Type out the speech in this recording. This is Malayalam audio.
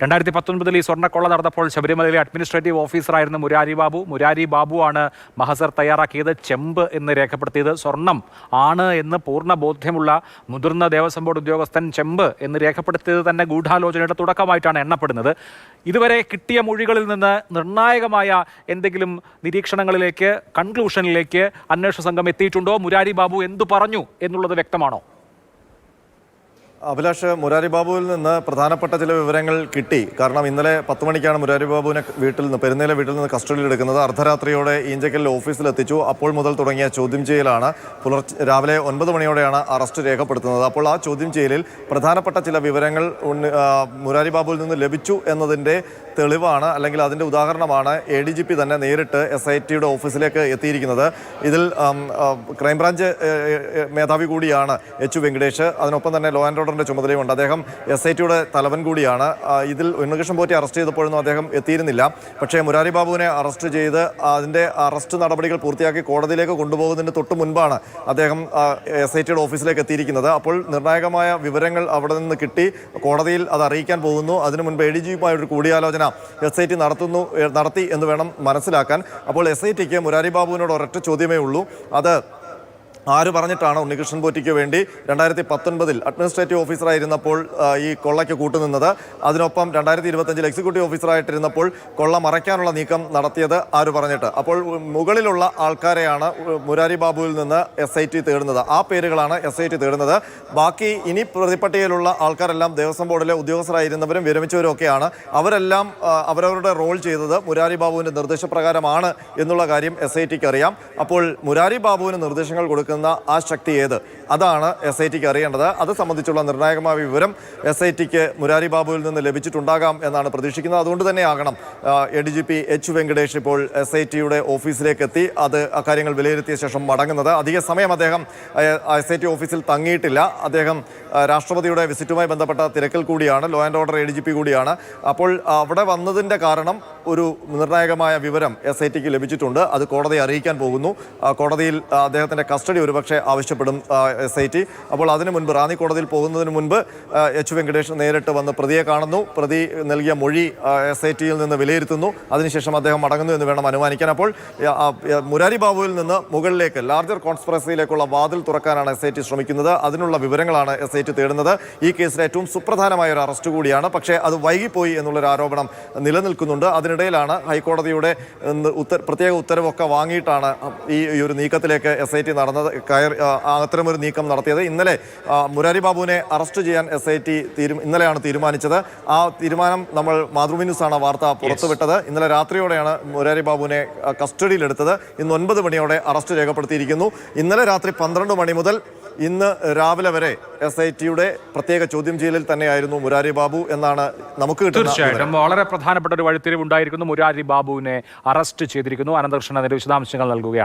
രണ്ടായിരത്തി പത്തൊൻപതിൽ ഈ സ്വർണക്കൊള്ള നടന്നപ്പോൾ ശബരിമലയിലെ അഡ്മിനിസ്ട്രേറ്റീവ് ഓഫീസറായിരുന്ന മുരാരി ബാബു. മുരാരി ബാബു ആണ് മഹസർ തയ്യാറാക്കിയത്. ചെമ്പ് എന്ന് രേഖപ്പെടുത്തിയത് സ്വർണം ആണ് എന്ന് പൂർണ ബോധ്യമുള്ള മുതിർന്ന ദേവസ്വം ബോർഡ് ഉദ്യോഗസ്ഥൻ ചെമ്പ് എന്ന് രേഖപ്പെടുത്തിയത് തന്നെ ഗൂഢാലോചനയുടെ തുടക്കമായിട്ടാണ് എണ്ണപ്പെടുന്നത്. ഇതുവരെ കിട്ടിയ മൊഴികളിൽ നിന്ന് നിർണായകമായ എന്തെങ്കിലും നിരീക്ഷണങ്ങളിലേക്ക് കൺക്ലൂഷനിലേക്ക് അന്വേഷണ സംഘം എത്തിയിട്ടുണ്ടോ? മുരാരി ബാബു എന്തു പറഞ്ഞു എന്നുള്ളത് വ്യക്തമാണോ? അഭിലാഷ് മുരാരി ബാബുവിൽ നിന്ന് പ്രധാനപ്പെട്ട ചില വിവരങ്ങൾ കിട്ടി. കാരണം ഇന്നലെ പത്ത് മണിക്കാണ് മുരാരി ബാബുവിനെ വീട്ടിൽ നിന്ന് പെരുന്നേലെ വീട്ടിൽ നിന്ന് കസ്റ്റഡിയിൽ എടുക്കുന്നത്. അർദ്ധരാത്രിയോടെ ഈഞ്ചക്കലിൽ ഓഫീസിലെത്തിച്ചു അപ്പോൾ മുതൽ തുടങ്ങിയ ചോദ്യം ചെയ്യലാണ്. പുലർച്ചെ രാവിലെ ഒൻപത് മണിയോടെയാണ് അറസ്റ്റ് രേഖപ്പെടുത്തുന്നത്. അപ്പോൾ ആ ചോദ്യം ചെയ്യലിൽ പ്രധാനപ്പെട്ട ചില വിവരങ്ങൾ മുരാരി ബാബുവിൽ നിന്ന് ലഭിച്ചു എന്നതിന്റെ തെളിവാണ് അല്ലെങ്കിൽ അതിന്റെ ഉദാഹരണമാണ് എ ഡി ജി പി തന്നെ നേരിട്ട് എസ് ഐ ടിയുടെ ഓഫീസിലേക്ക് എത്തിയിരിക്കുന്നത്. ഇതിൽ ക്രൈംബ്രാഞ്ച് മേധാവി കൂടിയാണ് എച്ച്. വെങ്കടേഷ്. അതിനൊപ്പം തന്നെ ലോ ആൻഡ് ഓർഡറിന്റെ ചുമതലയുമുണ്ട്. അദ്ദേഹം എസ് ഐ ടിയുടെ തലവൻ കൂടിയാണ്. ഇതിൽ ഉണ്ണികൃഷ്ണൻ പോറ്റി അറസ്റ്റ് ചെയ്തപ്പോഴൊന്നും അദ്ദേഹം എത്തിയിരുന്നില്ല. പക്ഷേ മുരാരി ബാബുവിനെ അറസ്റ്റ് ചെയ്ത് അതിന്റെ അറസ്റ്റ് നടപടികൾ പൂർത്തിയാക്കി കോടതിയിലേക്ക് കൊണ്ടുപോകുന്നതിന് തൊട്ട് മുൻപാണ് അദ്ദേഹം എസ് ഐ ടിയുടെ ഓഫീസിലേക്ക് എത്തിയിരിക്കുന്നത്. അപ്പോൾ നിർണായകമായ വിവരങ്ങൾ അവിടെ നിന്ന് കിട്ടി. കോടതിയിൽ അത് അറിയിക്കാൻ പോകുന്നു. അതിനു മുൻപ് എ ഡി ജിയുമായൊരു കൂടിയാലോചന എസ് ഐ ടി നടത്തുന്നു നടത്തി എന്ന് വേണം മനസ്സിലാക്കാൻ. അപ്പോൾ എസ് ഐ ടിക്ക് മുരാരി ബാബുവിനോട് ഒരൊറ്റ ചോദ്യമേ ഉള്ളൂ. അത് ആര് പറഞ്ഞിട്ടാണ് ഉണ്ണികൃഷ്ണൻ പോറ്റിക്ക് വേണ്ടി രണ്ടായിരത്തി പത്തൊൻപതിൽ അഡ്മിനിസ്ട്രേറ്റീവ് ഓഫീസറായിരുന്നപ്പോൾ ഈ കൊള്ളയ്ക്ക് കൂട്ടുനിന്നത്. അതിനൊപ്പം രണ്ടായിരത്തി ഇരുപത്തഞ്ചിൽ എക്സിക്യൂട്ടീവ് ഓഫീസറായിട്ടിരുന്നപ്പോൾ കൊള്ള മറയ്ക്കാനുള്ള നീക്കം നടത്തിയത് ആര് പറഞ്ഞിട്ട്. അപ്പോൾ മുകളിലുള്ള ആൾക്കാരെയാണ് മുരാരി ബാബുവിൽ നിന്ന് എസ് ഐ ടി തേടുന്നത്. ആ പേരുകളാണ് എസ് ഐ ടി തേടുന്നത്. ബാക്കി ഇനി പ്രതിപട്ടികയിലുള്ള ആൾക്കാരെല്ലാം ദേവസ്വം ബോർഡിലെ ഉദ്യോഗസ്ഥരായിരുന്നവരും വിരമിച്ചവരും ഒക്കെയാണ്. അവരെല്ലാം അവരവരുടെ റോൾ ചെയ്തത് മുരാരി ബാബുവിന്റെ നിർദ്ദേശപ്രകാരമാണ് എന്നുള്ള കാര്യം എസ് ഐ ടിക്ക് അറിയാം. അപ്പോൾ മുരാരി ബാബുവിന് നിർദ്ദേശങ്ങൾ കൊടുക്കുന്ന ആ ശക്തി ഏത്? അതാണ് എസ് ഐ ടിക്ക് അറിയേണ്ടത്. അത് സംബന്ധിച്ചുള്ള നിർണായകമായ വിവരം എസ് ഐ ടിക്ക് മുരാരി ബാബുവിൽ നിന്ന് ലഭിച്ചിട്ടുണ്ടാകാം എന്നാണ് പ്രതീക്ഷിക്കുന്നത്. അതുകൊണ്ട് തന്നെയാകണം A D G P H Venkatesh ഇപ്പോൾ എസ് ഐ ടിയുടെ ഓഫീസിലേക്ക് എത്തി. അത് അക്കാര്യങ്ങൾ വിലയിരുത്തിയ ശേഷം മടങ്ങുന്നത്. അധിക സമയം അദ്ദേഹം എസ് ഐ ടി ഓഫീസിൽ തങ്ങിയിട്ടില്ല. അദ്ദേഹം രാഷ്ട്രപതിയുടെ വിസിറ്റുമായി ബന്ധപ്പെട്ട തിരക്കിൽ കൂടിയാണ്. Law and order A D G P കൂടിയാണ്. അപ്പോൾ അവിടെ വന്നതിന്റെ കാരണം ഒരു നിർണായകമായ വിവരം എസ് ഐ ടിക്ക് ലഭിച്ചിട്ടുണ്ട്. അത് കോടതിയെ അറിയിക്കാൻ പോകുന്നു. കോടതിയിൽ അദ്ദേഹത്തിന്റെ കസ്റ്റഡി ഒരുപക്ഷെ ആവശ്യപ്പെടും എസ് ഐ ടി അപ്പോൾ അതിനു മുൻപ് റാന്നി കോടതിയിൽ പോകുന്നതിന് മുൻപ് എച്ച് വെങ്കടേഷ് നേരിട്ട് വന്ന് പ്രതിയെ കാണുന്നു. പ്രതി നൽകിയ മൊഴി എസ് ഐ ടിയിൽ നിന്ന് വിലയിരുത്തുന്നു. അതിനുശേഷം അദ്ദേഹം മടങ്ങുന്നു എന്ന് വേണം അനുമാനിക്കാൻ. അപ്പോൾ മുരാരി ബാബുവിൽ നിന്ന് മുകളിലേക്ക് ലാർജർ കോൺസ്പിറസിയിലേക്കുള്ള വാതിൽ തുറക്കാനാണ് എസ് ഐ ടി ശ്രമിക്കുന്നത്. അതിനുള്ള വിവരങ്ങളാണ് എസ് ഐ ടി തേടുന്നത്. ഈ കേസിലെ ഏറ്റവും സുപ്രധാനമായ ഒരു അറസ്റ്റ് കൂടിയാണ്. പക്ഷേ അത് വൈകിപ്പോയി എന്നുള്ളൊരു ആരോപണം നിലനിൽക്കുന്നുണ്ട്. അതിനിടയിലാണ് ഹൈക്കോടതിയുടെ പ്രത്യേക ഉത്തരവൊക്കെ വാങ്ങിയിട്ടാണ് ഈ ഒരു നീക്കത്തിലേക്ക് എസ് നടന്നത്. കയറി അത്തരമൊരു നീക്കം നടത്തിയത്. ഇന്നലെ മുരാരി ബാബുവിനെ അറസ്റ്റ് ചെയ്യാൻ എസ് ഐ ടി തീരു ഇന്നലെയാണ് തീരുമാനിച്ചത്. ആ തീരുമാനം നമ്മൾ മാതൃഭൂമി ന്യൂസാണ് വാർത്ത പുറത്തുവിട്ടത്. ഇന്നലെ രാത്രിയോടെയാണ് മുരാരി ബാബുവിനെ കസ്റ്റഡിയിലെടുത്തത് ഇന്ന് ഒൻപത് മണിയോടെ അറസ്റ്റ് രേഖപ്പെടുത്തിയിരിക്കുന്നു. ഇന്നലെ രാത്രി പന്ത്രണ്ട് മണി മുതൽ ഇന്ന് രാവിലെ വരെ എസ് ഐ ടിയുടെ പ്രത്യേക ചോദ്യം ചെയ്യലിൽ തന്നെയായിരുന്നു മുരാരി ബാബു എന്നാണ് നമുക്ക്. തീർച്ചയായിട്ടും. വളരെ പ്രധാനപ്പെട്ട ഒരു വഴിത്തിരിവ് ഉണ്ടായിരിക്കുന്നു മുരാരി ബാബുവിനെ അറസ്റ്റ് ചെയ്തിരിക്കുന്നു. അനന്തകൃഷ്ണൻ അതിന്റെ വിശദാംശങ്ങൾ നൽകുകയാണ്.